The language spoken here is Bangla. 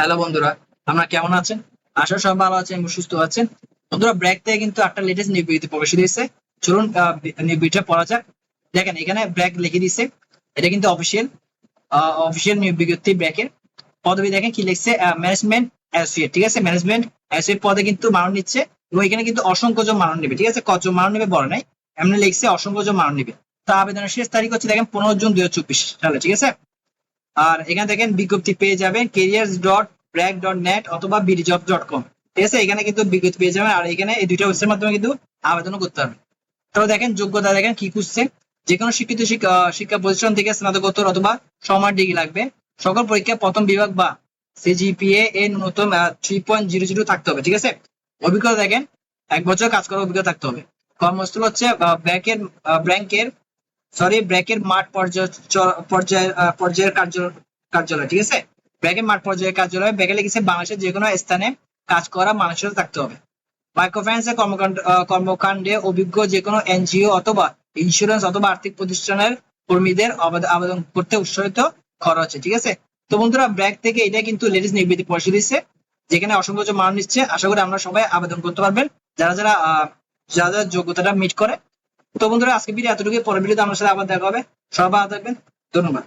হ্যালো বন্ধুরা আমরা কেমন আছেন? আশা সব ভালো আছেন এবং সুস্থ আছেন। বন্ধুরা ব্র্যাক থেকে কিন্তু একটা লেটেস্ট নিয়োগ বিজ্ঞপ্তি প্রকাশিত হয়েছে চলুন বি- পড়া যাক। দেখেন, এখানে ব্র্যাক লিখে দিছে এটা কিন্তু অফিসিয়াল অফিসিয়াল বিজ্ঞপ্তি ব্র্যাকের পদবি দেখেন কি লিখছে ম্যানেজমেন্ট অ্যাসোসিয়েট ঠিক আছে? ম্যানেজমেন্ট অ্যাসোসিয়েট পদে কিন্তু মানন নিচ্ছে এবং এখানে কিন্তু অসংখ্য জন মানন নেবে, ঠিক আছে? কতজন মানন নেবে বলে নাই। এমনি লিখছে অসংখ্য জন মানন নেবে। তো আবেদনের শেষ তারিখ হচ্ছে দেখেন পনেরো জুন দুই সালে, ঠিক আছে? আর এখানে দেখেন বিজ্ঞপ্তি পেয়ে যাবেন careers dot BRAC dot net অথবা বিডিজব ডট কম ঠিক আছে, এখানে কিন্তু বিজ্ঞপ্তি পেয়ে যাবেন আর এখানে এই দুইটা ওয়েবসাইটের মাধ্যমে কিন্তু আবেদন করতে হবে তবে দেখেন যোগ্যতা দেখেন কি খুঁজছে। যে কোনো শিক্ষিত শিক্ষা প্রতিষ্ঠান থেকে স্নাতকোত্তর অথবা সমান ডিগ্রি লাগবে। সকল পরীক্ষা প্রথম বিভাগ বা সিজিপিএ এ ন্যূনতম থ্রি পয়েন্ট জিরো জিরো থাকতে হবে, ঠিক আছে? অভিজ্ঞতা দেখেন, এক বছর কাজ করার অভিজ্ঞতা থাকতে হবে। কর্মস্থল হচ্ছে ব্যাংকের ব্যাংকের সরি ব্র্যাকের মাঠ পর্যায় পর্যায়ের কার্য কার্যালয়, ঠিক আছে? ব্র্যাকের মাঠ পর্যায়ের কার্যালয়, ব্র্যাকে লিখেছে বাংলাদেশের যে কোনো স্থানে কাজ করা মানুষের থাকতে হবে। মাইক্রোফাইন্যান্সের কর্মকাণ্ড কর্মকাণ্ডে অভিজ্ঞ যে কোনো এনজিও অথবা ইন্স্যুরেন্স অথবা আর্থিক প্রতিষ্ঠানের কর্মীদের আবেদন করতে উৎসাহিত করা হচ্ছে, ঠিক আছে? তো বন্ধুরা, ব্র্যাক থেকে এটা কিন্তু লেডিস নির্বিধি পরিষদ দিচ্ছে, যেখানে অসংখ্য মান নিচ্ছে। আশা করি আমরা সবাই আবেদন করতে পারবেন। যারা যারা যারা যোগ্যতাটা মিট করে তো বন্ধুরা আজকে ভিডিও এতটুকু পরের ভিডিওতে আমার সাথে আবার দেখা হবে। সবাই ভালো থাকবেন। ধন্যবাদ।